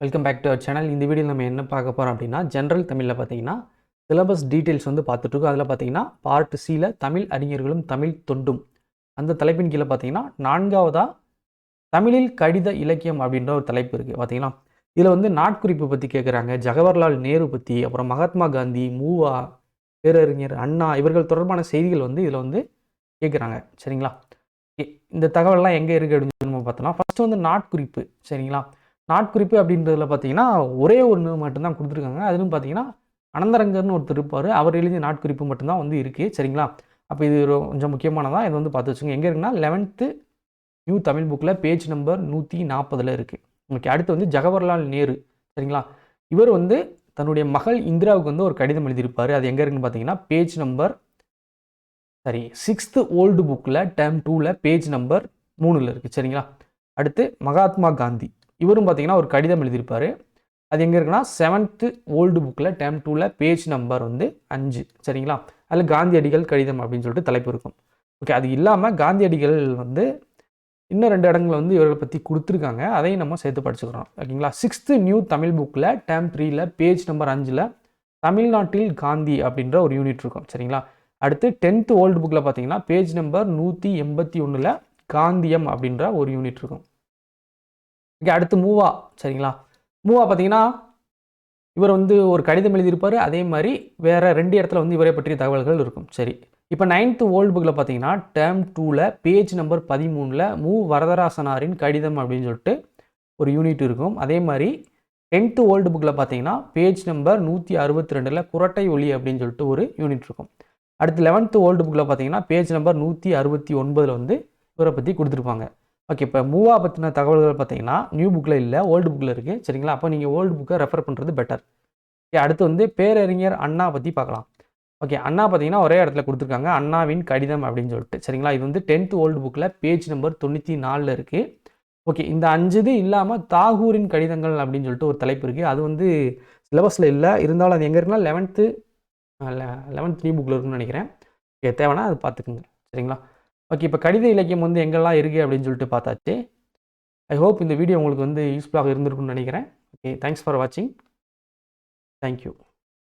Welcome back to our channel இந்த வீடியோவில் நம்ம என்ன பார்க்க போகிறோம் அப்படின்னா ஜென்ரல் தமிழில் பார்த்தீங்கன்னா சிலபஸ் டீட்டெயில்ஸ் வந்து பார்த்துட்ருக்கோம் அதில் பார்த்தீங்கன்னா பார்ட் சியில் தமிழ் அறிஞர்களும் தமிழ் தொண்டும். அந்த தலைப்பின் கீழே பார்த்தீங்கன்னா நான்காவதாக தமிழில் கடித இலக்கியம் அப்படின்ற ஒரு தலைப்பு இருக்குது பார்த்தீங்களா? இதில் வந்து நாட்குறிப்பு பற்றி கேட்குறாங்க ஜவஹர்லால் நேரு பற்றி அப்புறம் மகாத்மா காந்தி மூவா பேரறிஞர் அண்ணா இவர்கள் தொடர்பான செய்திகள் வந்து இதில் வந்து கேட்குறாங்க சரிங்களா? இ- இந்த தகவல்லாம் எங்கே இருக்குது அப்படின்னு நம்ம பார்த்தோம்னா ஃபஸ்ட்டு வந்து நாட்குறிப்பு. சரிங்களா? நாட்குறிப்பு அப்படின்றதுல பார்த்தீங்கன்னா ஒரே ஒன்று மட்டும்தான் கொடுத்துருக்காங்க. அதுவும் பார்த்தீங்கன்னா அனந்தரங்கர்னு ஒருத்தர் இருப்பார். அவர் எழுதிய நாட்குறிப்பு மட்டும்தான் வந்து இருக்குது சரிங்களா? அப்போ இது கொஞ்சம் முக்கியமானதாக இது வந்து பார்த்து வச்சுங்க எங்கே இருக்குன்னா லெவன்த்து நியூ தமிழ் புக்கில் பேஜ் நம்பர் நூற்றி நாற்பதில் இருக்குது ஓகே அடுத்து வந்து ஜவஹர்லால் நேரு. சரிங்களா? இவர் வந்து தன்னுடைய மகள் இந்திராவுக்கு வந்து ஒரு கடிதம் எழுதியிருப்பார். அது எங்கே இருக்குன்னு பார்த்தீங்கன்னா பேஜ் நம்பர் சரி சிக்ஸ்த்து ஓல்டு புக்கில் டேம் டூவில் பேஜ் நம்பர் மூணில் இருக்குது சரிங்களா? அடுத்து மகாத்மா காந்தி. இவரும் பார்த்தீங்கன்னா ஒரு கடிதம் எழுதியிருப்பார். அது எங்கே இருக்குன்னா செவன்த்து ஓல்டு புக்கில் டேம் டூவில் பேஜ் நம்பர் வந்து அஞ்சு. சரிங்களா? அதில் காந்தியடிகள் கடிதம் அப்படின்னு சொல்லிட்டு தலைப்பு இருக்கும். ஓகே அது இல்லாமல் காந்தியடிகள் வந்து இன்னும் ரெண்டு இடங்களை வந்து இவர்களை பற்றி கொடுத்துருக்காங்க. அதையும் நம்ம சேர்த்து படிச்சுக்கிறோம். ஓகேங்களா? சிக்ஸ்த்து நியூ தமிழ் புக்கில் டேம் த்ரீயில் பேஜ் நம்பர் அஞ்சில் தமிழ்நாட்டில் காந்தி அப்படின்ற ஒரு யூனிட் இருக்கும். சரிங்களா? அடுத்து டென்த்து ஓல்டு புக்கில் பார்த்தீங்கன்னா பேஜ் நம்பர் நூற்றி எண்பத்தி ஒன்றில் காந்தியம் அப்படின்ற ஒரு யூனிட் இருக்கும். ஓகே அடுத்து மூவா சரிங்களா? மூவா பார்த்தீங்கன்னா இவர் வந்து ஒரு கடிதம் எழுதியிருப்பார். அதே மாதிரி வேறு ரெண்டு இடத்துல வந்து இவரை பற்றிய தகவல்கள் இருக்கும். சரி. இப்போ நைன்த்து ஓல்டு புக்கில் பார்த்தீங்கன்னா டேர்ம் டூவில் பேஜ் நம்பர் பதிமூணில் மு. வரதராசனாரின் கடிதம் அப்படின்னு சொல்லிட்டு ஒரு யூனிட் இருக்கும். அதே மாதிரி டென்த்து ஓல்டு புக்கில் பார்த்தீங்கன்னா பேஜ் நம்பர் நூற்றி அறுபத்தி ரெண்டில் குரட்டை ஒளி அப்படின்னு சொல்லிட்டு ஒரு யூனிட் இருக்கும். அடுத்து லெவன்த்து ஓல்டு புக்கில் பார்த்தீங்கன்னா பேஜ் நம்பர் நூற்றி அறுபத்தி ஒன்பதில் வந்து இவரை பற்றி கொடுத்துருப்பாங்க. ஓகே இப்போ மூவா பற்றின தகவல்கள் பார்த்தீங்கன்னா நியூ புக்கில் இல்லை ஓல்டு புக்கில் இருக்குது சரிங்களா? அப்போ நீங்கள் ஓல்டு புக்கை ரெஃபர் பண்ணுறது பெட்டர் ஓகே அடுத்து வந்து பேரறிஞர் அண்ணா பற்றி பார்க்கலாம் ஓகே அண்ணா பார்த்தீங்கன்னா ஒரே இடத்துல கொடுத்துருக்காங்க. அண்ணாவின் கடிதம் அப்படின்னு சொல்லிட்டு. சரிங்களா? இது வந்து டென்த் ஓல்டு புக்கில் பேஜ் நம்பர் தொண்ணூற்றி நாலில் இருக்குது ஓகே இந்த அஞ்சு இது இல்லாமல் தாகூரின் கடிதங்கள் அப்படின்னு சொல்லிட்டு ஒரு தலைப்பு இருக்குது அது வந்து சிலபஸில் இல்லை. இருந்தாலும் அது எங்கே இருக்குன்னா லெவன்த்து லெவன்த் நியூ புக்கில் இருக்குன்னு நினைக்கிறேன். ஓகே தேவைன்னா அது பார்த்துக்குங்க சரிங்களா? ஓகே இப்போ கடித இலக்கியம் வந்து எங்கெல்லாம் இருக்குது அப்படின்னு சொல்லிட்டு பார்த்தாச்சு. ஐ ஹோப் இந்த வீடியோ உங்களுக்கு வந்து யூஸ்ஃபுல்லாக இருந்திருக்கும்னு நினைக்கிறேன். ஓகே தேங்க்ஸ் ஃபார் வாட்சிங் தேங்க்யூ